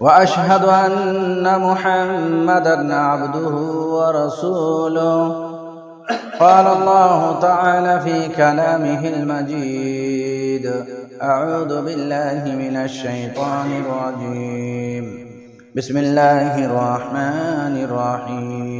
وأشهد أن محمدا عبده ورسوله. قال الله تعالى في كلامه المجيد أعوذ بالله من الشيطان الرجيم. بسم الله الرحمن الرحيم.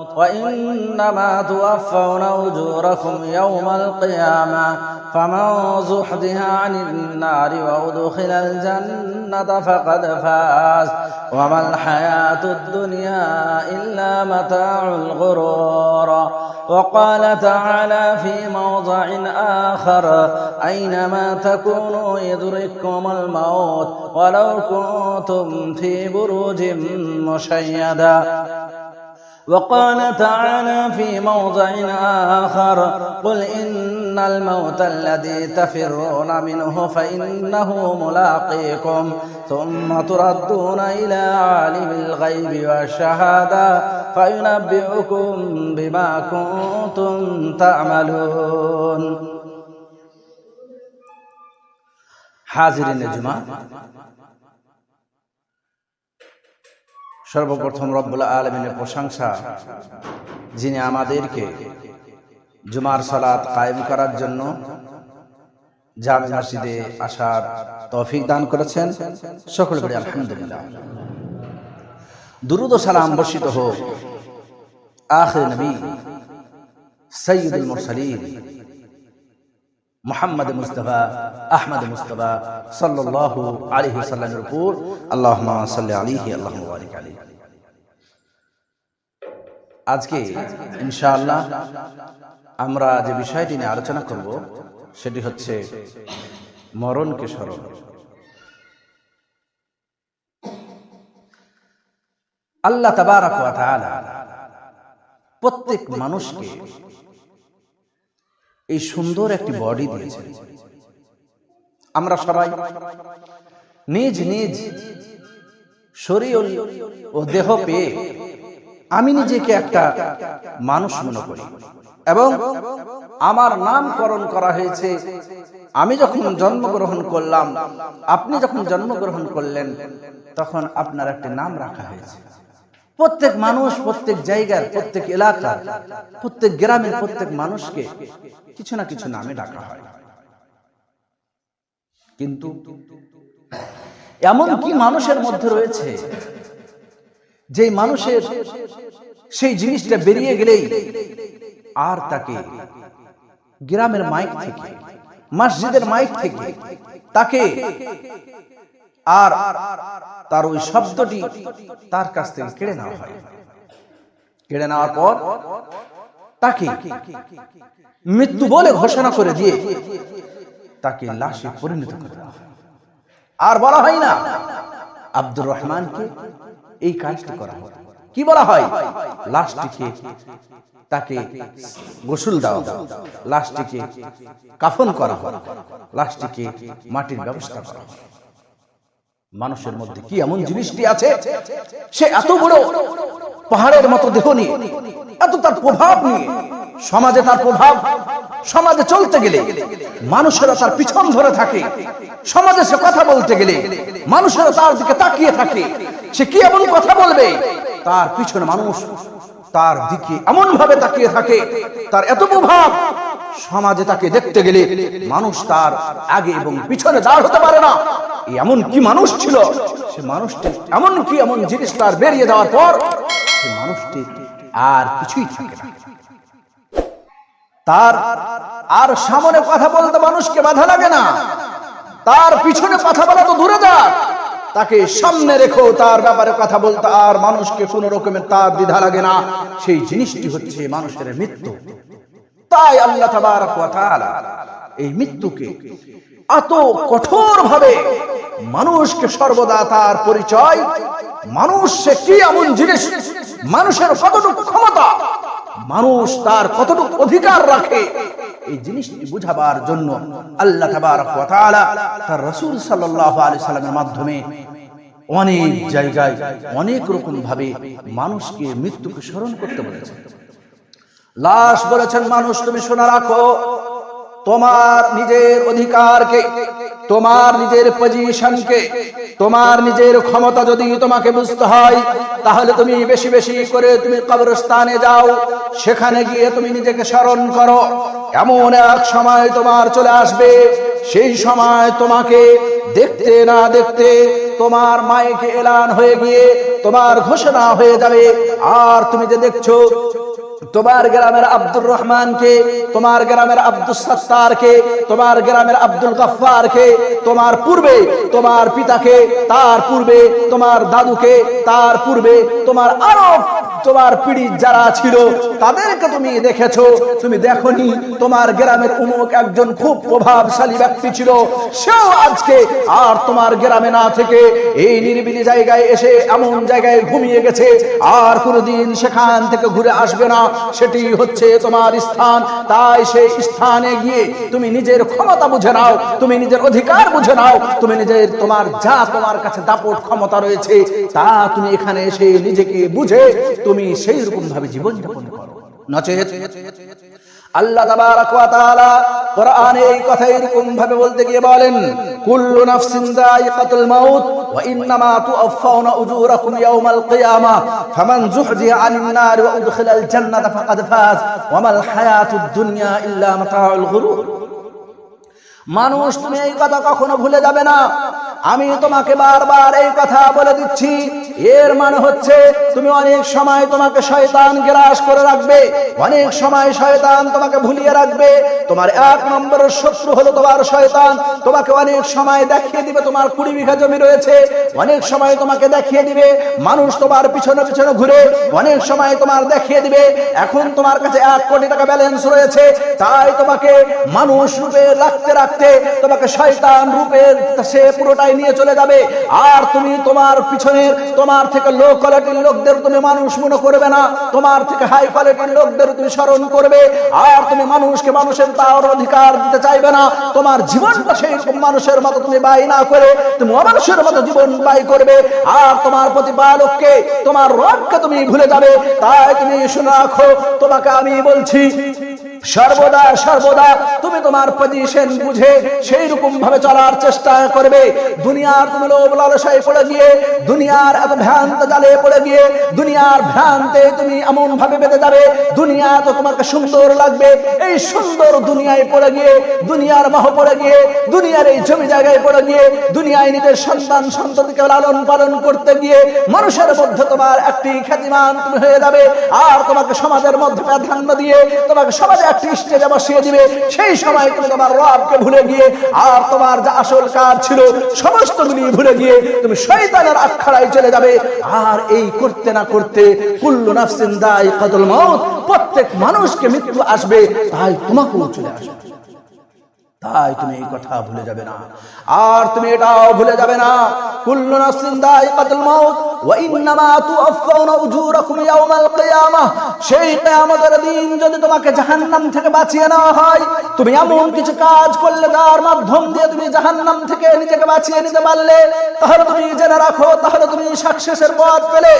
وإنما توفون أجوركم يوم القيامة فمن زحزح عن النار وأدخل الجنة فقد فاز وما الحياة الدنيا إلا متاع الغرور وقال تعالى في موضع آخر أينما تكونوا يدرككم الموت ولو كنتم في بروج مشيدة وقال تعالى في موضع آخر قل إن الموت الذي تفرون منه فإنه ملاقيكم ثم تردون إلى عالم الغيب والشهادة فينبئكم بما كنتم تعملون. حاضرين الجماعة সর্বপ্রথম রব্বুল আলমিনের প্রশংসা, যিনি আমাদেরকে জুমার সালাত কায়েম করার জন্য জামে মসজিদে আসার তৌফিক দান করেছেন। সকল করে আলহামদুলিল্লাহ। দুরুদ সালাম বর্ষিত হোক। আখির নবী সৈয়দুল মুরসালিন। মোহাম্মদ মুস্তফা, আহমদ মুস্তফা সাল্লাল্লাহু আলাইহি সাল্লামের উপর। আল্লাহুম্মা সাল্লি আলাইহি, আল্লাহুম্মা বারিক আলাইহি। আজকে ইনশাআল্লাহ আমরা যে বিষয়টি নিয়ে আলোচনা করব, সেটি হচ্ছে মরণকে স্মরণ। আল্লাহ তাবারাক প্রত্যেক মানুষকে এই সুন্দর একটি বডি দিয়েছেন। আমরা সবাই নিজ নিজ শরীর ও দেহ পেয়ে আমি নিজেকে একটা মানুষ মনে করি। এবং আমার নামকরণ করা হয়েছে, আমি যখন জন্মগ্রহণ করলাম, আপনি যখন জন্মগ্রহণ করলেন, তখন আপনার একটি নাম রাখা হয়েছে। প্রত্যেক মানুষ প্রত্যেক জায়গার, প্রত্যেক এলাকার, প্রত্যেক গ্রামের প্রত্যেক মানুষকে কিছু না কিছু নামে ডাকা হয়। কিন্তু এমন কি মানুষের মধ্যে রয়েছে যে মানুষের সেই জিনিসটা বেরিয়ে গেলেই আর তাকে গ্রামের মাইক থেকে, মসজিদের মাইক থেকে তাকে আর তার ওই শব্দটি তার কাছ থেকে কেড়ে নেওয়া হয়। কেড়ে নেওয়ার পর তাকে মৃত্যু বলে ঘোষণা করে দিয়ে তাকে লাশে পরিণত করে হয়। আর বলা হয় না, আব্দুর রহমানকে এই কাজটি করা হয়। কি বলা হয়? লাশটিকে তাকে গোসল দেওয়া। লাশটিকে কাফন করা হয়। লাশটিকে মাটির ব্যবস্থা করা হয়। মানুষের মধ্যে কি এমন জিনিসটি আছে? সে এত বড় পাহাড়ের মতো দেহ নিয়ে এত তার প্রভাব নিয়ে সমাজে তার প্রভাব সমাজে চলতে গেলে মানুষেরা তার পিছন ধরে থাকে সমাজে সে কথা বলতে গেলে মানুষেরা তার দিকে তাকিয়ে থাকে সে কি এমন কথা বলবে? তার পিছনে মানুষ তার দিকে এমন ভাবে তাকিয়ে থাকে তার এত প্রভাব সমাজে তাকে দেখতে গেলে মানুষ তার আগে এবং পিছনে দাঁড় হতে পারে না। এমন কি মানুষ ছিল? সে মানুষটি এমন কি এমন জিনিস তার বেরিয়ে যাওয়ার পর সে মানুষটি আর কিছুই থাকে না। তার আর সামনে কথা বলতে মানুষকে বাধা লাগে না। তার পিছনে কথা বলা তো দূরে যাক। তাকে সামনে রেখো তার ব্যাপারে কথা বলতে আর মানুষকে কোন রকমের তার দ্বিধা লাগে না। সেই জিনিসটি হচ্ছে মানুষের মৃত্যু। তাই আল্লাহ এই মৃত্যুকে এত কঠোর ভাবে মানুষকে সর্বদা তার পরিচয়, মানুষ সে কি এমন জিনিস, মানুষের কতটুকু ক্ষমতা, মানুষ তার কতটুকু অধিকার রাখে, এই জিনিসটি বুঝাবার জন্য আল্লাহ তার রসুল সাল্লামের মাধ্যমে অনেক জায়গায় অনেক রকম ভাবে মানুষকে মৃত্যুকে স্মরণ করতে বলেছেন। লাশ বলেছেন, মানুষ, তুমি শোনা রাখো, তোমার নিজের অধিকারকে, তোমার নিজের পজিশনকে তোমার নিজের ক্ষমতা যদি তোমাকে বুঝতে হয়, তাহলে তুমি বেশি বেশি করে তুমি কবরস্থানে যাও, সেখানে গিয়ে তুমি নিজেকে স্মরণ করো। এমন এক সময় তোমার চলে আসবে, সেই সময় তোমাকে দেখতে না দেখতে তোমার মাইকে এলান হয়ে গিয়ে তোমার ঘোষণা হয়ে যাবে, আর তুমি যে দেখছ তোমার গ্রামের আব্দুর রহমানকে, তোমার গ্রামের আব্দুল সত্তারকে, তোমার গ্রামের আব্দুল গফ্ফারকে, তোমার পূর্বে তোমার পিতাকে, তার পূর্বে তোমার দাদুকে, তার পূর্বে তোমার আরও তোমার পিড়ি যারা ছিল, তাদেরকে তুমি দেখেছ। তুমি দেখনি, তোমার গ্রামের উমুক একজন খুব প্রভাবশালী ব্যক্তি ছিল। সেও আজকে আর তোমার গ্রামে না থেকে এই নিরিবিলি জায়গায় এসে এমন জায়গায় ঘুমিয়ে গেছে। আর কোনোদিন সেখান থেকে ঘুরে আসবে না। সেটি হচ্ছে তোমার স্থান। তাই সেই স্থানে গিয়ে তুমি নিজের ক্ষমতা বুঝে নাও, তুমি নিজের অধিকার বুঝে নাও, তুমি নিজের তোমার যা তোমার কাছে দাপট ক্ষমতা রয়েছে, তা তুমি এখানে এসে নিজেকে বুঝে তুমি সেই রকম ভাবে জীবন যাপন করো। নচেত। আল্লাহ তাবারাক ওয়া তাআলা কোরআনে এই কথা এরকম ভাবে বলতে গিয়ে বলেন, কুল্লু নাফসিন যায়িকাতুল মাউত ওয়া ইন্নামা তুওয়াফাউনা উজুরাকুম ইয়াওমাল কিয়ামাহ ফামান যুহজিহা আনিন নার ওয়া উদখিলাল জান্নাতা ফাকাদ ফাজ, ওয়া মাল হায়াতুদ দুনিয়া ইল্লা মাতাউল গুরুর মানুষ, তুমি এই কথা কখনো ভুলে যাবে না। আমি তোমাকে বারবার এই কথা বলে দিচ্ছি। এর মানে হচ্ছে, তুমি অনেক সময় তোমাকে শয়তান গ্রাস করে রাখবে। অনেক সময় শয়তান তোমাকে ভুলিয়ে রাখবে। তোমার এক নম্বরের শত্রু হলো তোমার শয়তান। তোমাকে অনেক সময় দেখিয়ে দিবে, তোমার কুড়ি বিঘা জমি রয়েছে। অনেক সময় তোমাকে দেখিয়ে দিবে, মানুষ তোমার পিছনে পিছনে ঘুরে। অনেক সময় তোমার দেখিয়ে দিবে, এখন তোমার কাছে এক কোটি টাকা ব্যালেন্স রয়েছে। তাই তোমাকে মানুষ রূপে রাখতে রাখতে তোমাকে শয়তান রূপে সে পুরোটাই নিয়ে চলে যাবে। আর তুমি তোমার পিছনে তোমার থেকে লো কোয়ালিটির লোকদের তুমি মানুষ মনে করবে না। তোমার থেকে হাই কোয়ালিটির লোকদের তুমি স্মরণ করবে। আর তুমি মানুষকে মানুষের তার অধিকার দিতে চাইবে না। তোমার জীবনটা সেই মানুষের মতো তুমি বাই না করে, তুমি অমানুষের মতো জীবন বাই করবে। আর তোমার প্রতিপালককে, তোমার রবকে তুমি ভুলে যাবে। তাই তুমি শুনে রাখো, তোমাকে আমি বলছি সর্বদা সর্বদা তুমি তোমার পজিশন বুঝে সেই রকম ভাবে চলার চেষ্টা করবে। দুনিয়ার তুমি লোভ লালসায় পড়ে গিয়ে, দুনিয়ার এত ভ্রান্ত জালে পড়ে গিয়ে, দুনিয়ার ভ্রান্তে তুমি এমন ভাবে বেঁধে যাবে, দুনিয়া তো তোমাকে সুন্দর লাগবে। এই সুন্দর দুনিয়ায় পড়ে গিয়ে, দুনিয়ার মাহ পড়ে গিয়ে, দুনিয়ার এই জমি জায়গায় পড়ে গিয়ে, দুনিয়ায় নিজের সন্তান সন্ততিকে লালন পালন করতে গিয়ে, মানুষের মধ্যে তোমার একটি খ্যাতিমান তুমি হয়ে যাবে। আর তোমাকে সমাজের মধ্যে প্রাধান্য দিয়ে তোমাকে সমাজে স্টেজে বসিয়ে দিবে। সেই সময় তুমি তোমার রবকে ভুলে গিয়ে আর তোমার যা আসল কাজ ছিল ভুলে গিয়ে তুমি শয়তানের আখড়ায় চলে যাবে। আর এই করতে না করতে কুল্লু নাফসিন দায় মত প্রত্যেক মানুষকে মৃত্যু আসবে, তাই তোমাকেও চলে আসবে। তাই তুমি এই কথা ভুলে যাবে না। আর তুমি এটাও ভুলে যাবে না। কুল্লু নাফসিন দাইকাতুল মাউত, ওয়া ইন্নামা তুওয়াফাউনা উজুরাকুম কিয়ামাহ সেই কিয়ামতের দিন যদি তোমাকে জাহান্নাম থেকে বাঁচিয়ে হয়, তুমি এমন কিছু কাজ করলে যার মাধ্যম দিয়ে তুমি জাহান্নাম থেকে নিজেকে বাঁচিয়ে নিতে পারলে, তাহলে তুমি জেনে রাখো, তাহলে তুমি সাকসেসের পথ পেলে।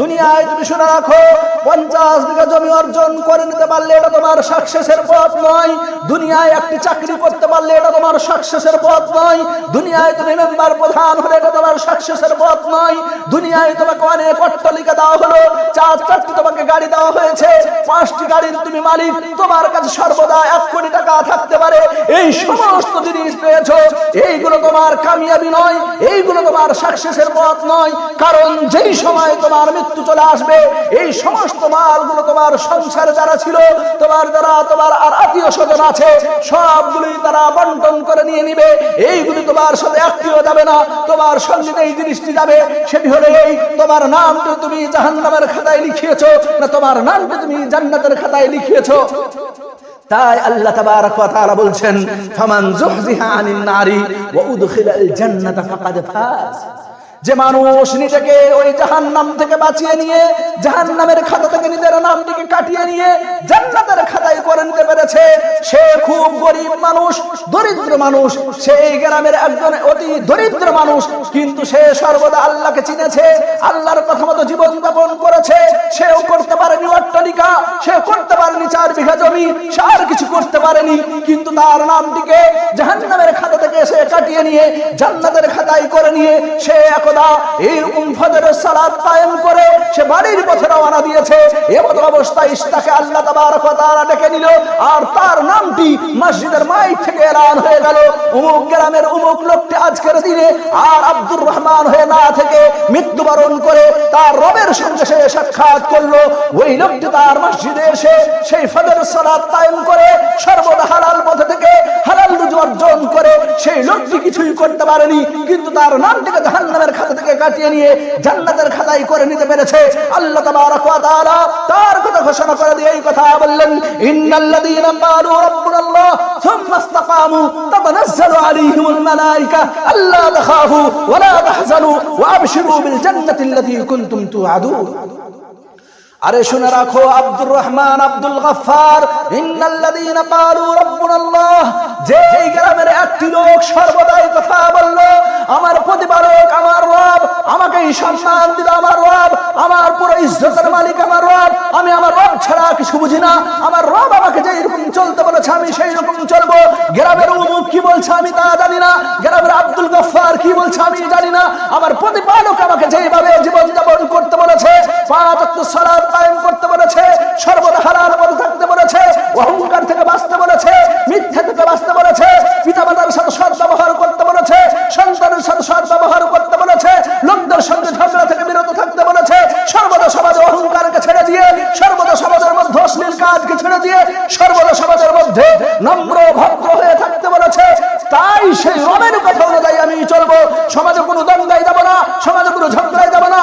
দুনিয়ায় তুমি শুনে রাখো, পঞ্চাশ বিঘা জমি অর্জন করে নিতে পারলে এটা তোমার সাকসেসের পথ নয়। দুনিয়ায় একটি চাকরি করতে পারলে এটা তোমার সাকসেসের পথ নয়। দুনিয়ায় তুমি মেম্বার প্রধান হলে এটা তোমার সাকসেসের পথ নয়। দুনিয়ায় তোমাকে অনেক অট্টালিকা দেওয়া হলো, চার, চারটি তোমাকে গাড়ি দেওয়া হয়েছে, পাঁচটি গাড়ির তুমি মালিক, তোমার কাছে সর্বদা এক কোটি টাকা থাকতে পারে। এই সমস্ত জিনিস পেয়েছ, এইগুলো তোমার কামিয়াবি নয়, এইগুলো তোমার সাকসেসের পথ নয়। কারণ যেই সময় তোমার মৃত্যু চলে আসবে, এই সমস্ত মালগুলো তোমার সংসারে যারা ছিল, তোমার যারা, তোমার আর আত্মীয় স্বজন আছে সবগুলি তারা বন্টন করে নিয়ে নিবে। এইগুলি তোমার সাথে আত্মীয় যাবে না। তোমার সঙ্গে এই জিনিসটি যাবে, সেটি হলো এই, তোমার নামটি তুমি জাহান্নামের খাতায় লিখিয়েছো, না তোমার নামটি তুমি জান্নাতের খাতায় লিখিয়েছো। তাই আল্লাহ তাবারক ওয়া তাআলা বলছেন, ফামান যুহজিহা আনিন নারি ওয়া উদখিলাল জান্নাতা ফাকাদ ফাজ। যে মানুষ নিজেকে ওই জাহান্নাম থেকে বাঁচিয়ে নিয়ে, জাহান্নামের খাতা থেকে নিজের নামটিকে কাটিয়ে নিয়ে জান্নাতের খাতায় করে নিতে পেরেছে, সে খুব গরিব মানুষ, দরিদ্র মানুষ। সেই গ্রামের একজন অতি দরিদ্র মানুষ, কিন্তু সে সর্বদা আল্লাহকে চিনেছে, আল্লাহর কথা মতো জীবন যাপন করেছে। সেও করতে পারেনি অট্টালিকা সে করতে পারেনি চার বিঘা জমি, সে আর কিছু করতে পারেনি। কিন্তু তার নামটিকে জাহান্নামের খাতা থেকে সে কাটিয়ে নিয়ে, জান্নাতের খাতায় করে নিয়ে, সে তার আজকের দিনে আর আব্দুর রহমান হয়ে না থেকে মৃত্যুবরণ করে তার রবের সঙ্গে সে সাক্ষাৎ করল। ওই লোকটি তার মসজিদে এসে সেই ফজর সালাত কায়েম করে সর্বদা হালাল পথে থেকে হালাল রুজু অর্জন করে। সেই লোকটি কিছুই করতে পারেনি, কিন্তু তার নামটিকে জাহান্নামের খাতা থেকে কাটিয়ে নিয়ে জান্নাতের খাতাই করে নিতে পেরেছে। আল্লাহ তাবারক ওয়া তাআলা তার কথা ঘোষণা করে দিয়ে এই কথা বললেন, ইন্নাল্লাযীনা ক্বালু রাব্বুনাল্লাহ সুম্মা ইসতাকামু তাতানাজ্জালু আলাইহিমুল মালায়েকা আল্লা তাখাফু ওয়া লা তাহজানু ওয়া আবশিরু বিল জান্নাতি কুনতুম তুআদুন। আরে শুনে রাখো, আব্দুর রহমান, আব্দুল গফার ইন্নাল্লাযীনা ক্বালু রাব্বুনাল্লাহ গ্রামের একটি লোক সর্বদাই কথা বলল, আমার প্রতিপালক, আমার রব আমাকে সম্মান দিল, আমার রব, আমার পুরো ইজ্জতের মালিক, আমার রব আমি আমার রব ছাড়া কিছু বুঝি না। আমার রব আমাকে যে এরকম চলতে বলেছে, আমি সেই রকম চলবো। গ্রামের উমুক কি বলছে, আমি তা জানি না। গ্রামের আব্দুল গফফার কি বলছে, আমি জানি না। আমার প্রতিপালক আমাকে যেভাবে জীবন যাপন করতে বলেছে পাঁচ কায়েম করতে বলেছে, সর্বদা হালাল থাকতে বলেছে, অহংকার থেকে বাঁচতে বলেছে, মিথ্যা থেকে বাঁচতে বলেছে, পিতামাতার সাথে সৎ ব্যবহার করতে বলেছে, সন্তানের সাথে সৎ ব্যবহার করতে বলেছে, লোকদের সঙ্গে ঝগড়া থেকে বিরত থাকতে বলেছে, সর্বদা সমাজে অহংকারকে ছেড়ে দিয়ে সর্বদা সমাজের মধ্যে অশ্লীল কাজকে ছেড়ে দিয়ে সর্বদা সমাজের মধ্যে নম্র ভদ্র হয়ে থাকতে বলেছে। তাই সেই রবের কথা অনুযায়ী আমি চলবো। সমাজে কোনো দঙ্গায় যাব না। সমাজে কোনো ঝগড়ায় যাব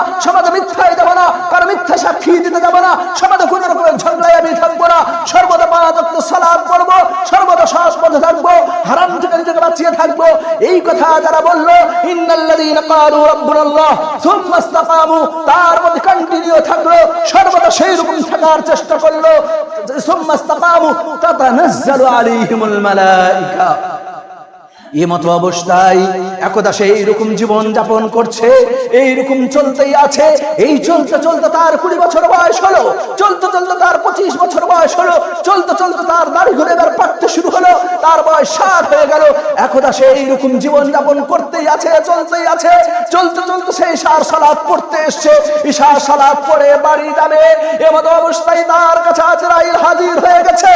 না সমাজে মিথ্যায় যাব না, কারও মিথ্যা সাক্ষী দিতে যাব না, সমাজে কোনো রকমের ঝগড়ায় আমি থাকব না, সর্বদা ওয়াক্ত সালাত পড়ব সর্বদা সহজ পথে থাকব, হারাম থেকে নিজেকে বাঁচিয়ে থাকব। এই কথা যারা বলল রাব্বুনাল্লাহ, সুম্মা ইসতাকামু তার মধ্যে কন্টিনিউ থাকল, সর্বদা সেই রকম থাকার চেষ্টা করল আলাইহিমুল মালায়েকা এ মতো অবস্থায় একদা সে এইরকম জীবন যাপন করছে এইরকম চলতেই আছে, এই চলতে চলতে তার কুড়ি বছর বয়স হলো, চলতে চলতে তার পঁচিশ বছর বয়স হলো, চলতে চলতে তার দাড়ি ঘুরে এবার পাঠতে শুরু হলো, তার বয়স ষাট হয়ে গেল, একদা সে এইরকম জীবন যাপন করতেই আছে, চলতেই আছে, চলতে চলতে সেই সার সালাদ পড়তে এসছে, ঈশার সালাদ পড়ে বাড়ি যাবে এমতো অবস্থায় তার কাছে আজরাইল হাজির হয়ে গেছে,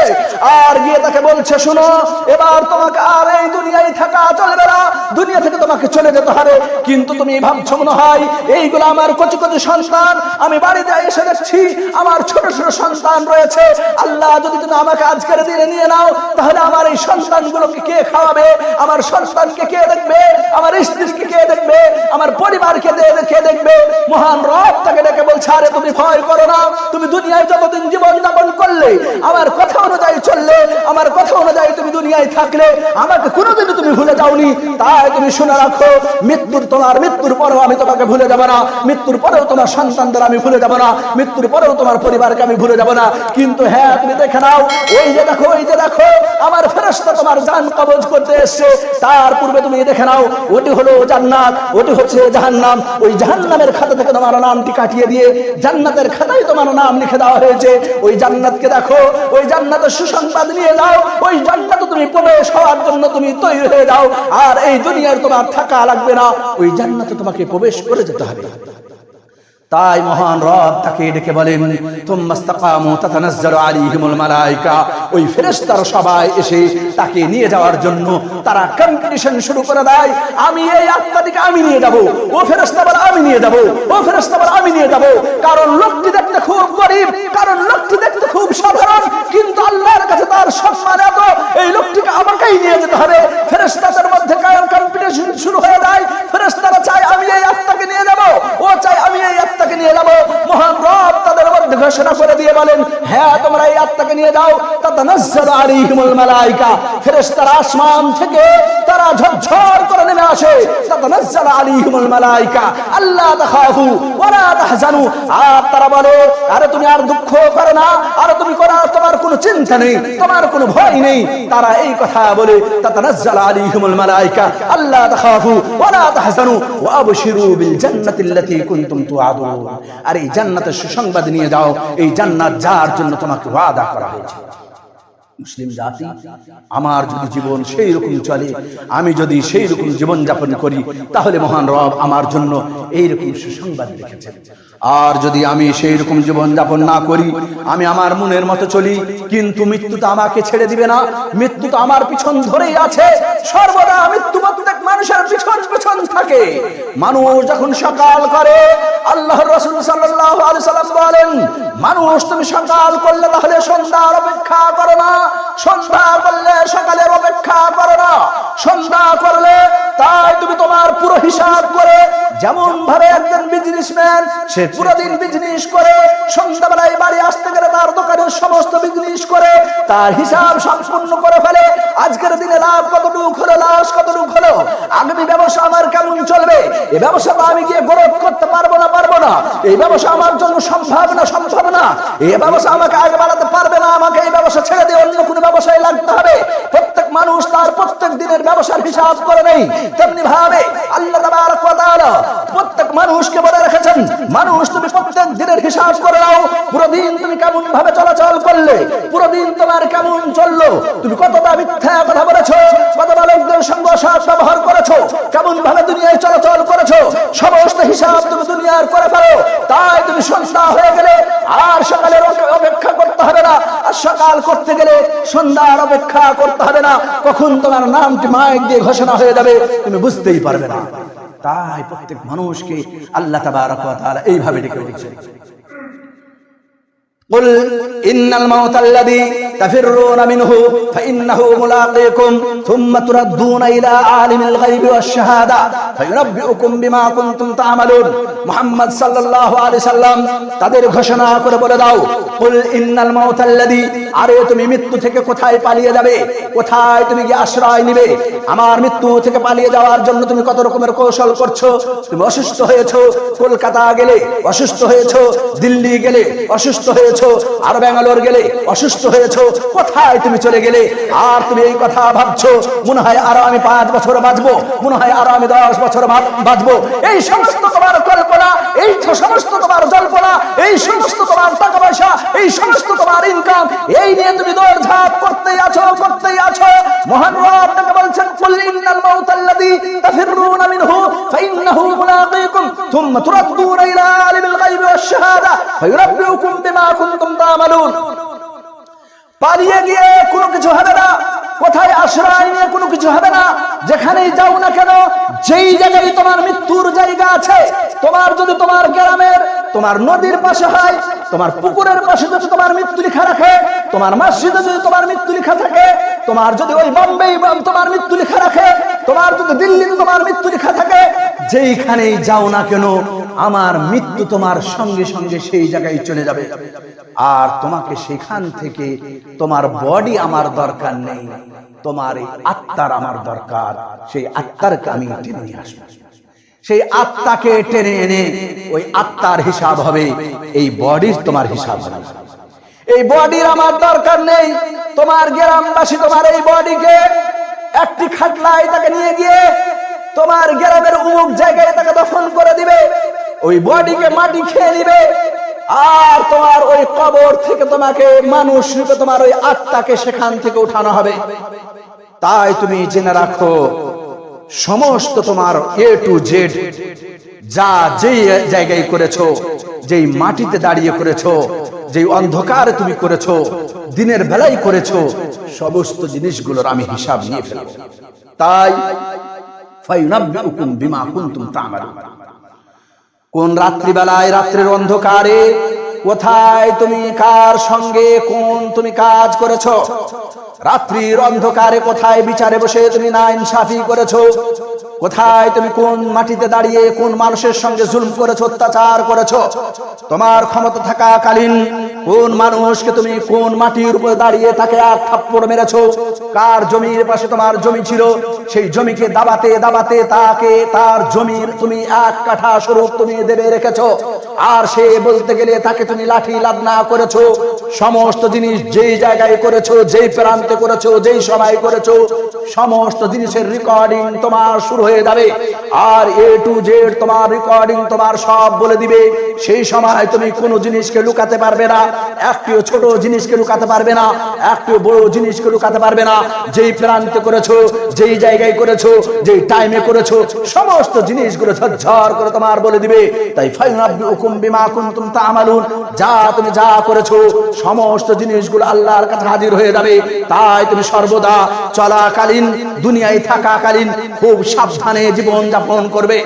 আর গিয়ে তাকে বলছে, শুনো, এবার তোমাকে আর এই দুনিয়ায় থাকা চলবে না, দুনিয়া থেকে তোমাকে চলে যেতে হবে। কিন্তু তুমি ভাবছ মনে হয়, এইগুলো আমার কচি কচি সন্তান, আমি বাড়িতে এসে দেখছি আমার ছোট ছোট সন্তান রয়েছে। আল্লাহ, যদি তুমি আমাকে আজকের দিনে নিয়ে নাও, তাহলে আমার এই সন্তানগুলোকে কে খাওয়াবে? আমার সন্তানকে কে দেখবে? আমার স্ত্রীকে কে দেখবে? আমার পরিবারকে কে দেখবে? মহান রব তাকে ডেকে বলছে, আরে, তুমি ভয় করো না। তুমি দুনিয়ায় যতদিন জীবন যাপন করলে, আমার কথা অনুযায়ী চললে, আমার কথা অনুযায়ী তুমি দুনিয়ায় থাকলে, আমাকে কোনোদিনও তুমি ভুলে যাওনি। তাই তুমি শুনে রাখো, মৃত্যুর তোমার, মৃত্যুর পরেও আমি তোমাকে ভুলে যাব না। মৃত্যুর পরেও তোমার সন্তানদের আমি ভুলে যাব না। মৃত্যুর পরেও তোমার পরিবারকে আমি ভুলে যাব না। কিন্তু হ্যাঁ তুমি দেখে নাও, ওই যে দেখো, ওই যে দেখো, আমার ফেরস্তা তোমার জান কবজ করতে এসছে। তার পূর্বে তুমি দেখে নাও, ওটি হলো জান্নাত, ওটি হচ্ছে জাহান্নাম। ওই জাহান্নামের খাতা থেকে তোমার নামটি কাটিয়ে দিয়ে জান্নাতের খাতায় তোমার নাম লিখে দেওয়া হয়েছে। ওই জান্নাতকে দেখো, ওই জান্নাতের সুসংবাদ নিয়ে যাও। ওই জান্নাত তুমি প্রবেশ হওয়ার জন্য তুমি তৈরি হয়ে যাও আর এই দুনিয়ার তোমার থাকা লাগবে না। ওই জান্নাতে তোমাকে প্রবেশ করে যেতে হবে। তাই মহান রব তাকে ডেকে বলেন ওই সবাই এসে তাকে নিয়ে যাওয়ার জন্য তারা কম্পিটিশন শুরু করে দেয়, আমি এই আত্মাটিকে আমি নিয়ে যাব। ও ফেরেশতা আমি নিয়ে যাব। ও ফেরেশতা আমি নিয়ে যাব। কারণ লোকটি দেখতে খুব গরিব, কারণ লোকটি দেখতে খুব সাধারণ, কিন্তু আল্লাহর কাছে তার সম্মান এত, এই লোকটিকে আমাকেই নিয়ে যেতে হবে। ফেরেশতাদের মধ্যে কারণ কম্পিটিশন শুরু হয়ে যায়। ফেরেশতারা চায়, আমি এই আত্মাকে নিয়ে যাব। ও চাই আমি এই আত্মাকে নিয়ে যাব। মহান রব তাদের মধ্যে ঘোষণা করে দিয়ে বলেন হ্যাঁ তোমরা এই আত্মাকে নিয়ে যাও। তাতানাজ্জালু আলাইহিমুল মালাইকা। ফেরেশতারা আসমান থেকে তারা ঝরঝর করে নেমে আসে। তাতানাজ্জালু আলাইহিমুল মালাইকা আল্লাহ তাখাফু ওয়া লা তাহজানু। আর তারা বলে আরে তুমি আর দুঃখ করো না। আর তুমি করো, তোমার কোনো চিন্তা নেই, তোমার কোনো ভয় নেই। তারা এই কথা বলে, তাতানাজ্জাল আলাইহিমুল মালায়েকা আল্লাহ তাখাফু তাহজানু ওয়া আবশিরু বিল জান্নাতি আল্লাতী কুনতুম তুআদুন। আর এই জান্নাতের সুসংবাদ নিয়ে যাও, এই জান্নাত যার জন্য তোমাকে ওয়াদা করা হয়েছে। মুসলিম জাতি, আমার যদি জীবন সেই রকম চলে, আমি যদি সেই রকম জীবন যাপন করি, তাহলে মহান রব আমার জন্য এই রকম সুসংবাদ রেখেছেন। আর যদি আমি সেই রকম জীবন যাপন না করি, আমি আমার মনের মতো চলি, কিন্তু মৃত্যু তো আমাকে ছেড়ে দিবে না, মৃত্যু তো আমার পিছন ধরেই আছে, সর্বদা মৃত্যু মানুষের পিছন পিছন থাকে। মানুষ যখন সকাল করে আল্লাহ রসুল সাল্লাম বলেন, মানুষ তুমি সকাল করলে তাহলে সন্ধ্যার অপেক্ষা করো না। সন্ধ্যা করলে সকালের অপেক্ষা করো না। সন্ধ্যা করলে তাই তুমি তোমার পুরো হিসাব করে যেমন ভাবে একজন বিজনেসম্যান সে পুরো দিন বিজনেস করে, সন্ধ্যাবেলায় বাড়ি আসতে গেলে তার দোকানের সমস্ত বিজনেস করে, তার হিসাব সম্পূর্ণ করে ফেলে। আজকের দিনে লাভ কতটুকু হলো হলো আগামী ব্যবসা আমার কেমন চলবে। এই ব্যবসাটা আমি গিয়ে গ্রোথ করতে পারব না পারব না। এই ব্যবসা আমার জন্য সম্ভব না সম্ভব না। এই ব্যবসা আমাকে আগে বাড়াতে পারবে না, আমাকে এই ব্যবসা ছেড়ে দিয়ে অন্য কোনো ব্যবসায় লাগতে হবে। প্রত্যেক মানুষ তার প্রত্যেক দিনের ব্যবসার হিসাব করে নেই। তেমনি ভাবে আল্লাহ প্রত্যেক মানুষকে বলে রেখেছেন, মানুষ তুমি প্রত্যেক দিনের হিসাব করে নাও, পুরো দিন তুমি কেমন ভাবে চলাচল করলে, পুরো দিন তোমার কেমন চলল, তুমি কতটা মিথ্যা কথা বলেছ, কতটা লোকদের সঙ্গে অসৎ ব্যবহার করেছ, কেমন ভাবে দুনিয়ায় চলাচল করেছ, সমস্ত হিসাব তুমি দুনিয়ার করে ফেলো, তাই তুমি সন্ধ্যা হয়ে গেলে আর সকালের অপেক্ষা করতে হবে না, আর সকাল করতে গেলে সন্ধ্যার অপেক্ষা করতে হবে না, কখন তোমার নামটি মাইক দিয়ে ঘোষণা হয়ে যাবে, তুমি বুঝতেই পারবে না। তাই প্রত্যেক মানুষকে আল্লাহ তাবারক এইভাবে ডেকে বলছেন قل إن الموت الذي تفرون منه فإنه ملاقيكم ثم تردون إلى عالم الغيب والشهادة فينبئكم بما كنتم تعملون محمد صلى الله عليه وسلم তাদের ঘোষণা করে বলে দাও কুল ইন্নাল মাউতাল্লাযী আরে তুমি মৃত্যু থেকে কোথায় পালিয়ে যাবে কোথায় তুমি গিয়ে আশ্রয় নিবে আমার মৃত্যু থেকে পালিয়ে যাওয়ার জন্য তুমি কত রকমের কৌশল করছো তুমি অসুস্থ হয়েছো কলকাতা গেলে অসুস্থ হয়েছো দিল্লি গেলে অসুস্থ হয়েছো হয়েছো আর ব্যাঙ্গালোর গেলে অসুস্থ হয়েছো, কোথায় তুমি চলে গেলে? আর তুমি এই কথা ভাবছ, মনে হয় আরও আমি পাঁচ বছর বাঁচবো, মনে হয় আরও আমি দশ বছর বাঁচবো। এই সমস্ত তোমার কল্পনা, এই সমস্ত তোমার জল্পনা, এই সমস্ত তোমার টাকা পয়সা, এই সমস্ত তোমার ইনকাম এই নিয়ে তুমি দৌড়ঝাঁপ করতেই আছো করতেই আছো। মহান রব তাকে বলছেন, কুল ইন্নাল মাউতাল্লাযী তাফিররুনা মিনহু, ফাইন্নাহু মুলাকীকুম, থুম্মা তুরাদ্দুনা ইলা আলিমিল গায়বি ওয়াশ শাহাদা ফায়ুনাব্বিউকুম বিমা পালিয়ে গিয়ে কোনো কিছু হবে না। কোথায় আশ্রয় নিয়ে কোনো কিছু হবে না। যেখানেই যাও না কেন, যেই জায়গায় তোমার মৃত্যুর জায়গা আছে, তোমার যদি তোমার গ্রামের, তোমার নদীর পাশে হয় তোমার পুকুরের পাশে যদি তোমার মৃত্যু লেখা রাখে, তোমার মসজিদে যদি তোমার মৃত্যু লেখা থাকে, তোমার যদি ওই বম্বে তোমার মৃত্যু লেখা রাখে, তোমার যদি দিল্লিতে তোমার মৃত্যু লেখা থাকে, যেইখানেই যাও না কেন, আমার মৃত্যু তোমার সঙ্গে সঙ্গে সেই জায়গায় চলে যাবে। আর তোমাকে সেখান থেকে তোমার বডি আমার দরকার নেই, তোমার আত্মার আমার দরকার, সেই আত্মারকে আমি টেনে নিয়ে আসব। সেই আত্মাকে টেনে এনে ওই আত্মার হিসাব হবে, এই বডির তোমার হিসাব এই বডির আমার দরকার নেই, তোমার গ্রামবাসী তোমার এই বডিকে একটি খাটলায় তাকে নিয়ে গিয়ে তোমার গ্রামের উমুক জায়গায় তাকে দফন করে দিবে, ওই বডিকে মাটি খেয়ে নিবে, আর তোমার ওই কবর থেকে তোমাকে মানুষ রূপে তোমার ওই আত্মাকে সেখান থেকে উঠানো হবে। তাই তুমি জেনে রাখো সমস্ত তোমার এ টু জেড যা যেই জায়গায় করেছ, যেই মাটিতে দাঁড়িয়ে করেছ, যেই অন্ধকারে তুমি করেছ, দিনের বেলায় করেছ, সমস্ত জিনিসগুলোর আমি হিসাব নিয়ে ফেলব। তাই বিমা কোন রাত্রিবেলায় রাত্রের অন্ধকারে কোথায় তুমি, কার সঙ্গে, কোন তুমি কাজ করেছ? রাত্রির অন্ধকারে কোথায় বিচারে বসে তুমি না ইনসাফি করেছ? কোথায় তুমি কোন মাটিতে দাঁড়িয়ে কোন মানুষের সঙ্গে জুলুম করেছ, অত্যাচার করেছ? তোমার ক্ষমতা থাকাকালীন কোন মানুষকে তুমি কোন মাটির উপরে দাঁড়িয়ে তাকে এক থাপ্পড় মেরেছো? কার জমির পাশে তোমার জমি ছিল? সেই জমিকে দাবাতে দাবাতে তাকে তার জমির তুমি এক কাঠা স্বরূপ তুমি দেবে রেখেছো। আর সে বলতে গেলে তাকে তুমি লাঠি লাদনা করেছ। সমস্ত জিনিস যেই জায়গায় করেছ, যেই প্রান্তে করেছ, যেই সময় করেছ, সমস্ত জিনিসের রেকর্ডিং তোমার শুরু হয়ে যাবে। আর এ টু জেড তোমার রেকর্ডিং তোমার সব বলে দিবে। সেই সময় তুমি কোনো জিনিসকে লুকাতে পারবে না। একটিও ছোট জিনিসকে লুকাতে পারবে না, একটিও বড় জিনিসকে লুকাতে পারবে না। যেই প্রান্তে করেছ, যেই জায়গায় করেছ, যেই টাইমে করেছ, সমস্ত জিনিসগুলো ঝরঝর করে তোমার বলে দিবে। তাই ফাইনাব্বিউকুম বিমা কুনতুম তা'মালুন, যা তুমি যা করেছ, সমস্ত জিনিসগুলো আল্লাহর কাছে হাজির হয়ে যাবে। তাই তুমি সর্বদা চলাকালীন, দুনিয়ায় থাকাকালীন খুব সাবধানে জীবন যাপন করবে।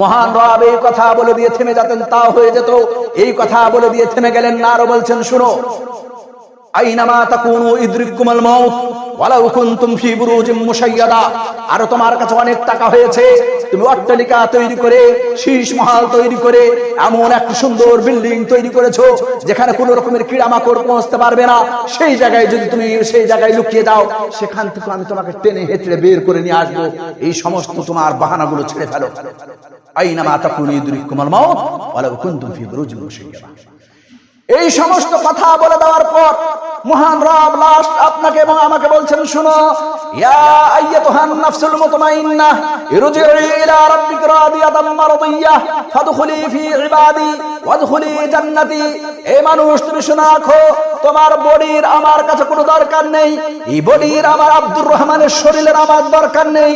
মহান রব এই কথা বলে দিয়ে থেমে যেতেন তা হয়ে যেত। এই কথা বলে দিয়ে থেমে গেলেন না আরও বলছেন, শুনো, আইনামা তাকুনু ইদরিকুমাল মাউত, ওয়ালাউ কুনতুম ফি বুরুজিম মুশাইয়াদা। আর তোমার কাছে অনেক টাকা হয়েছে, তুমি অট্টালিকা তৈরি করে, শীষ মহল তৈরি করে, এমন একটা সুন্দর বিল্ডিং তৈরি করেছ, যেখানে কোনো রকমের কীড়ামাকড় পৌঁছতে পারবে না। সেই জায়গায় যদি তুমি সেই জায়গায় লুকিয়ে যাও, সেখান থেকে আমি তোমাকে টেনে হেঁচড়ে বের করে নিয়ে আসব। এই সমস্ত তোমার বাহানাগুলো ছেড়ে ফেলো। ফি এই সমস্ত কথা বলে দেওয়ার পর মহান রব লাস্ট আপনাকে এবং আমাকে বলছেন, শুনো, ইয়া আইয়াতুহান নাফসুল ইরজিই ইলা রাব্বিকা ফাদখুলি ফি ইবাদি, ওয়াদখুলি জান্নাতি। এই মানুষ, তুমি তোমার বডির আমার কাছে কোনো দরকার নেই, এই বডির আমার আব্দুর রহমানের শরীরের আমার দরকার নেই।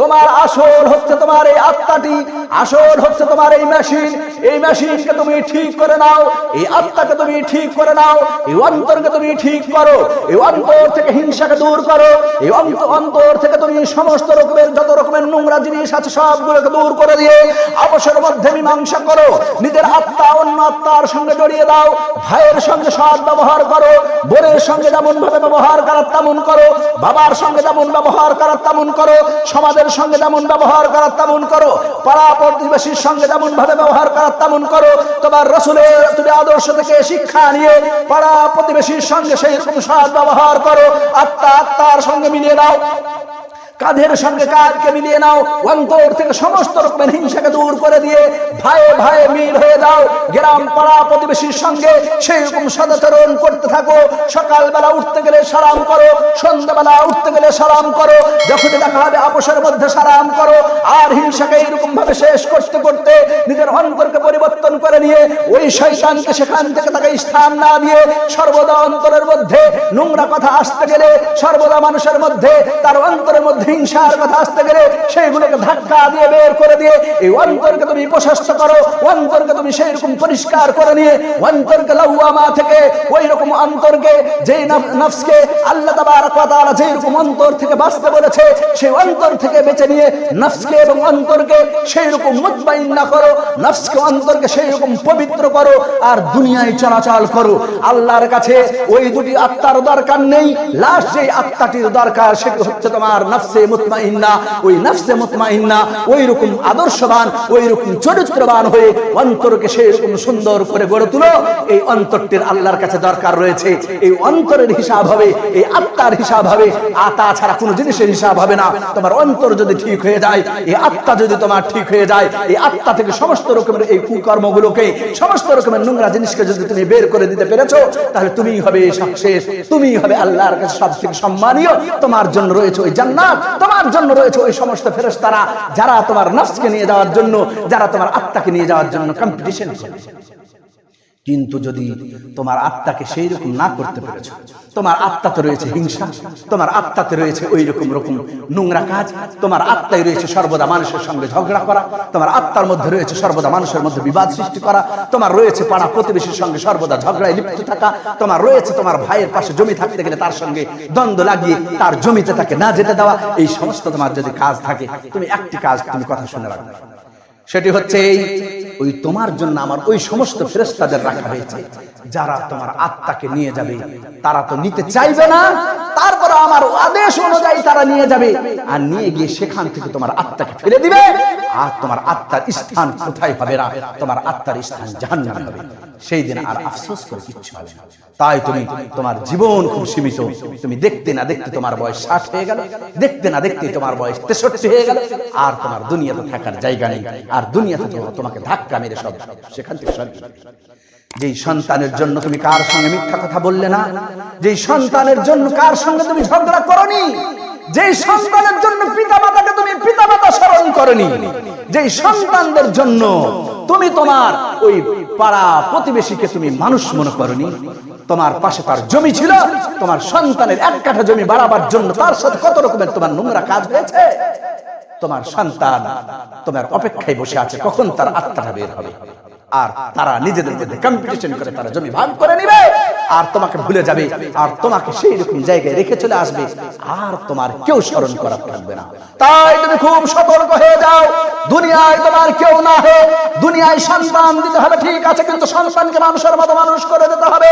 তোমার আসল হচ্ছে তোমার এই আত্মাটি, আসল হচ্ছে তোমার এই মেশিন, এই মেশিনকে তুমি ঠিক করে নাও, এই আত্মাকে তুমি ঠিক করে নাও, এই অন্তরকে তুমি ঠিক করো। এই অন্তর থেকে হিংসাকে দূর করো। এই অন্তর থেকে তুমি সমস্ত রকমের যত রকমের নোংরা জিনিস আছে, সবগুলোকে দূর করে দিয়ে আপসের মধ্যে মীমাংসা করো। নিজের আত্মা, অন্য আত্মার সঙ্গে জড়িয়ে দাও। ভাইয়ের সঙ্গে সৎ ব্যবহার করো। বোনের সঙ্গে যেমন ভাবে ব্যবহার করার তেমন করো। বাবার সঙ্গে যেমন ব্যবহার করার তেমন করো। সমাজের সঙ্গে যেমন ব্যবহার করার তেমন করো। পাড়া প্রতিবেশীর সঙ্গে যেমন ভাবে ব্যবহার করার তেমন করো। তোমার রসুলের তুমি আদর্শ থেকে শিক্ষা নিয়ে পাড়া প্রতিবেশীর সঙ্গে সেই সংসার ব্যবহার করো আত্মা আত্মার সঙ্গে মিলিয়ে দাও কাঁধের সঙ্গে কাঁধকে মিলিয়ে নাও, অন্তর থেকে সমস্ত রকমের হিংসাকে দূর করে দিয়ে ভাইয়ে ভাইয়ে মিল হয়ে যাও। গ্রাম পাড়া প্রতিবেশীর সঙ্গে সেই রকম সদাচরণ করতে থাকো। সকালবেলা উঠতে গেলে সালাম করো, সন্ধ্যাবেলা উঠতে গেলে সালাম করো যখন দেখা হবে আপোষের মধ্যে সালাম করো। আর হিংসাকে এইরকম ভাবে শেষ করতে করতে নিজের অন্তরকে পরিবর্তন করে নিয়ে ওই শয়তানকে সেখান থেকে তাকে স্থান না দিয়ে সর্বদা অন্তরের মধ্যে নোংরা কথা আসতে গেলে সর্বদা মানুষের মধ্যে তার অন্তরের মধ্যে হিংসার কথা আসতে গেলে সেইগুলোকে ধাক্কা দিয়ে বের করে দিয়ে এই অন্তরকে তুমি প্রশস্ত করো, অন্তরকে তুমি সেই রকম পরিষ্কার করে নিয়ে অন্তরকে লাউয়ামা থেকে ওই রকম অন্তরকে যেই নফসকে আল্লাহ তাআলা যেই রকম অন্তর থেকে বাঁচতে বলেছে, সেই অন্তর থেকে বেঁচে নিয়ে নফসকে এবং অন্তরকে সেই রকম মুতমাইন্না করো, নফসকে অন্তরকে সেই রকম পবিত্র করো আর দুনিয়ায় চলাচল করো। আল্লাহর কাছে ওই দুটি আত্মার দরকার নেই লাস্ট যে আত্মাটির দরকার সেটি হচ্ছে তোমার নফসে মুতমাইন্না, ওই নফসে মুতমাইন্না ওই রকম আদর্শবান ওই রকম চরিত্রবান হয়ে অন্তরকে সেই রকম সুন্দর করে গড়ে তুলো। এই অন্তরটির আল্লাহর কাছে দরকার রয়েছে। এই অন্তরের হিসাব হবে, এই আত্মার হিসাব হবে। আতা ছাড়া কোনো জিনিসের হিসাব হবে না। তোমার অন্তর যদি ঠিক হয়ে যায়, এই আত্মা যদি তোমার ঠিক হয়ে যায়, এই আত্মা থেকে সমস্ত রকমের এই কুকর্মগুলোকে, সমস্ত রকমের নোংরা জিনিসকে যদি তুমি বের করে দিতে পেরেছ, তাহলে তুমি হবে শেষ তুমি হবে আল্লাহর কাছে সব থেকে সম্মানীয়। তোমার জন্য রয়েছে ওই জান্নাত। তোমার জন্য রয়েছে ওই সমস্ত ফেরেশতারা, যারা তোমার নফসকে নিয়ে যাওয়ার জন্য, যারা তোমার আত্মাকে নিয়ে যাওয়ার জন্য কম্পিটিশন করে কিন্তু যদি তোমার আত্মাকে সেই রকম না করতে পেরেছ, তোমার আত্মাতে রয়েছে হিংসা, তোমার আত্মাতে রয়েছে ওই রকম রকম নোংরা কাজ, তোমার আত্মায় রয়েছে সর্বদা মানুষের সঙ্গে ঝগড়া করা, তোমার আত্মার মধ্যে রয়েছে সর্বদা মানুষের মধ্যে বিবাদ সৃষ্টি করা, তোমার রয়েছে পাড়া প্রতিবেশীর সঙ্গে সর্বদা ঝগড়ায় লিপ্ত থাকা, তোমার রয়েছে তোমার ভাইয়ের পাশে জমি থাকতে গেলে তার সঙ্গে দ্বন্দ্ব লাগিয়ে তার জমিতে তাকে না যেতে দেওয়া, এই সমস্ত তোমার যদি কাজ থাকে, তুমি একটি কাজ, তুমি কথা শুনে রাখবে। সেটি হচ্ছে এই ওই তোমার জন্য আমার ওই সমস্ত ফেরেস্তাদের রাখা হয়েছে। যারা তোমার আত্মাকে নিয়ে যাবে, তারা তো নিতে চাইবে না। তারপর আমার আদেশ অনুযায়ী তারা নিয়ে যাবে। আর নিয়ে গিয়ে সেখান থেকে তোমার আত্মাকে ফেলে দিবে। আর তোমার আত্মার স্থান কোথায় হবে না? তোমার আত্মার স্থান জাহান্নামে হবে। সেই দিন আর আফসোস করে কিচ্ছু হবে না। তাই তুমি তোমার জীবন খুব সীমিত। তুমি দেখতে না দেখতে তোমার বয়স ষাট হয়ে গেল। দেখতে না দেখতে তোমার বয়স তেষট্টি হয়ে গেল। আর তোমার দুনিয়াতে থাকার জায়গা নেই। আর দুনিয়াতে তোমাকে ধাক্কা মেরে সব সেখান থেকে দিবে। যেই সন্তানের জন্য তুমি কার সঙ্গে মিথ্যা কথা বললে না? যেই সন্তানের জন্য কার সঙ্গে তুমি ঝগড়া করনি? যেই সন্তানের জন্য পিতা মাতাকে তুমি পিতা মাতা স্মরণ করনি, যেই সন্তানদের জন্য তুমি তোমার ওই পাড়া প্রতিবেশীকে তুমি মানুষ মনে করনি, তোমার পাশে তার জমি ছিল, তোমার সন্তানের এক কাঠা জমি বাড়াবার জন্য তার সাথে কত রকমের তোমার নোংরা কাজ হয়েছে? তোমার সন্তান তোমার অপেক্ষায় বসে আছে, কখন তার আত্মাটা বের হবে? আর তারা নিজেদের মধ্যে কম্পিটিশন করে তারা জমি ভাগ করে নিবে। আর তোমাকে ভুলে যাবে, আর তোমাকে সেই রকম জায়গায় রেখে চলে আসবে, আর তোমার কেউ স্মরণ করা থাকবে না। তাই তুমি খুব সতর্ক হয়ে যাও। দুনিয়ায় তোমার কেউ না হে দুনিয়ায় সন্তান দিতে হবে, ঠিক আছে, কিন্তু সন্তানকে মানুষের মতো মানুষ করে দিতে হবে।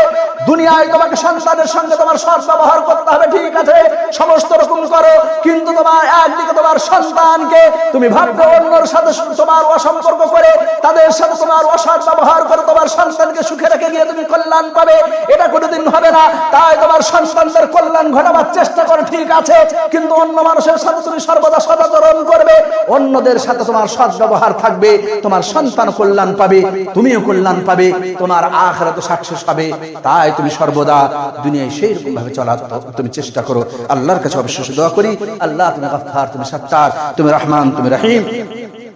দুনিয়ায় তোমাকে সন্তানের সঙ্গে তোমার সৎ ব্যবহার করতে হবে, ঠিক আছে, সমস্ত রকম করো, কিন্তু তোমার একদিকে তোমার সন্তানকে তুমি ভাববে অন্যর সাথে তোমার অসম্পর্ক করে, তাদের সাথে তোমার অসৎ ব্যবহার করে তোমার সন্তানকে সুখে রেখে গিয়ে তুমি কল্যাণ পাবে। এটা কোনোদিন হবে না। তাই তোমার সন্তানদের কল্যাণ ঘটাবার চেষ্টা করো, ঠিক আছে? কিন্তু অন্য মানুষের সাথে তুমি সর্বদা সদাচরণ করবে। অন্যদের সাথে তোমার সৎ ব্যবহার থাকবে। তোমার সন্তান কল্যাণ পাবে, তুমিও কল্যাণ পাবে, তোমার আখরাতে সাকসেস হবে। তাই তুমি সর্বদা দুনিয়ায় সেই রকম ভাবে চলা তুমি চেষ্টা করো। আল্লাহর কাছে অবশ্যই দোয়া করি। আল্লাহ তুমি গাফফার, তুমি সত্তার তুমি রহমান, তুমি রহিম।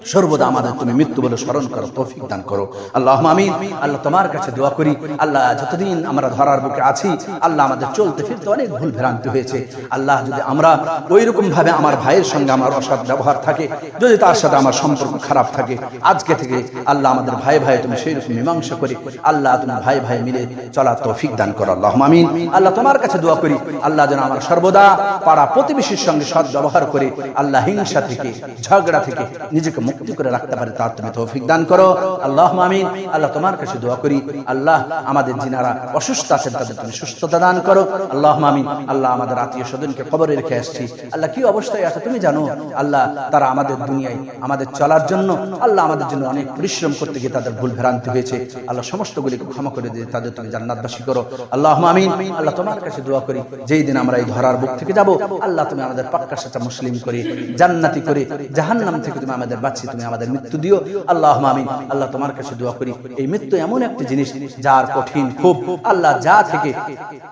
সর্বদা আমাদের তুমি মৃত্যু বলে স্মরণ করো, তৌফিক দান করো। আল্লাহ আমিন। আল্লাহ তোমার কাছে দোয়া করি। আল্লাহ যতদিন আমরা ধরার বুকে আছি, আল্লাহ আমাদের চলতে ফিরতে অনেক ভুল ভ্রান্তি হয়েছে। আল্লাহ যদি আমরা ওই ভাবে আমার ভাইয়ের সঙ্গে আমার অসৎ ব্যবহার থাকে, যদি তার সাথে আমার সম্পর্ক খারাপ থাকে, আজকে থেকে আল্লাহ আমাদের ভাই ভাই তুমি সেই রকম মীমাংসা করে। আল্লাহ তুমি ভাই ভাই মিলে চলার তৌফিক দান করো। আল্লাহ আমিন। আল্লাহ তোমার কাছে দোয়া করি। আল্লাহ যেন আমার সর্বদা পাড়া প্রতিবেশীর সঙ্গে সৎ ব্যবহার করে। আল্লাহ হিংসা থেকে, ঝগড়া থেকে নিজেকে মুক্তি করে রাখতে পারে তার তুমি তৌফিক দান করো। আল্লাহ আমিন। আল্লাহ তোমার কাছে দোয়া করি। আল্লাহ আমাদের যিনারা অসুস্থ আছেন, তাদের তুমি সুস্থতা দান করো। আল্লাহ আমিন। আল্লাহ আমাদের আত্মীয় স্বজনকে কবরে রেখে আসছি। আল্লাহ কি অবস্থায় আছে তুমি জানো? আল্লাহ তারা আমাদের দুনিয়ায় আমাদের চলার জন্য, আল্লাহ আমাদের জন্য অনেক পরিশ্রম করতে গিয়ে তাদের ভুল ভ্রান্তি হয়েছে। আল্লাহ সমস্ত সমস্তগুলিকে ক্ষমা করে দিয়ে তাদের তুমি জান্নাতবাসী করো। আল্লাহ আমিন। আল্লাহ তোমার কাছে দোয়া করি। যেই দিন আমরা এই ধরার বুক থেকে যাব, আল্লাহ তুমি আমাদের পাক্কা সাচা মুসলিম করে, জান্নাতি করে, জাহান্নাম থেকে তুমি আমাদের বাঁচিয়ে তুমি আমাদের মৃত্যু দিও। আল্লাহ আমিন। আল্লাহ তোমার কাছে দোয়া করি। এই মৃত্যু এমন একটি জিনিস যার কঠিন খুব। আল্লাহ যা থেকে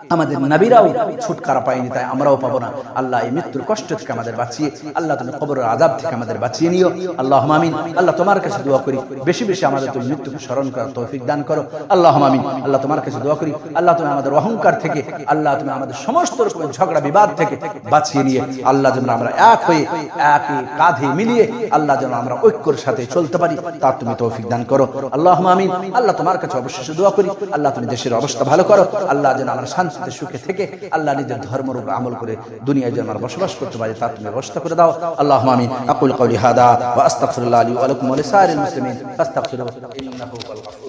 আমাদের নবীরাও ছুটকারা পায়নি, তাই আমরাও পাবো না। আল্লাহ এই মৃত্যুর কষ্ট থেকে আমাদের বাঁচিয়ে, আল্লাহ তুমি কবরের আজাব থেকে আমাদের বাঁচিয়ে নিও। আল্লাহ আমিন। আল্লাহ তোমার কাছে দোয়া করি। বেশি বেশি আমাদের তুমি মৃত্যুকে স্মরণ করার তৌফিক দান করো। আল্লাহ আমিন। আল্লাহ তোমার কাছে দোয়া করি। আল্লাহ তুমি আমাদের অহংকার থেকে, আল্লাহ তুমি আমাদের সমস্ত রকমের ঝগড়া বিবাদ থেকে বাঁচিয়ে নিয়ে, আল্লাহ যেন আমরা এক হয়ে একই কাঁধে মিলিয়ে, আল্লাহ যেন আমরা ঐক্যর সাথে চলতে পারি, তা তুমি তৌফিক দান করো। আল্লাহ আমিন। আল্লাহ তোমার কাছে অবশ্যই দোয়া করি। আল্লাহ তুমি দেশের অবস্থা ভালো করো। আল্লাহ যেন আমার শান্তিতে সুখে থেকে আল্লাহ নিজের ধর্মের উপর আমল করে দুনিয়ায় যেন আমরা বসবাস করতে পারি, তা তুমি ব্যবস্থা করে দাও। আল্লাহ আমিন। আকুল কওলি হাদা ওয়া আস্তাগফিরুল্লাহ লি ওয়া লাকুম ওয়া লিসাইরিল মুসলিমিন। ফাস্তাগফিরুহু ইন্নাহু গফুর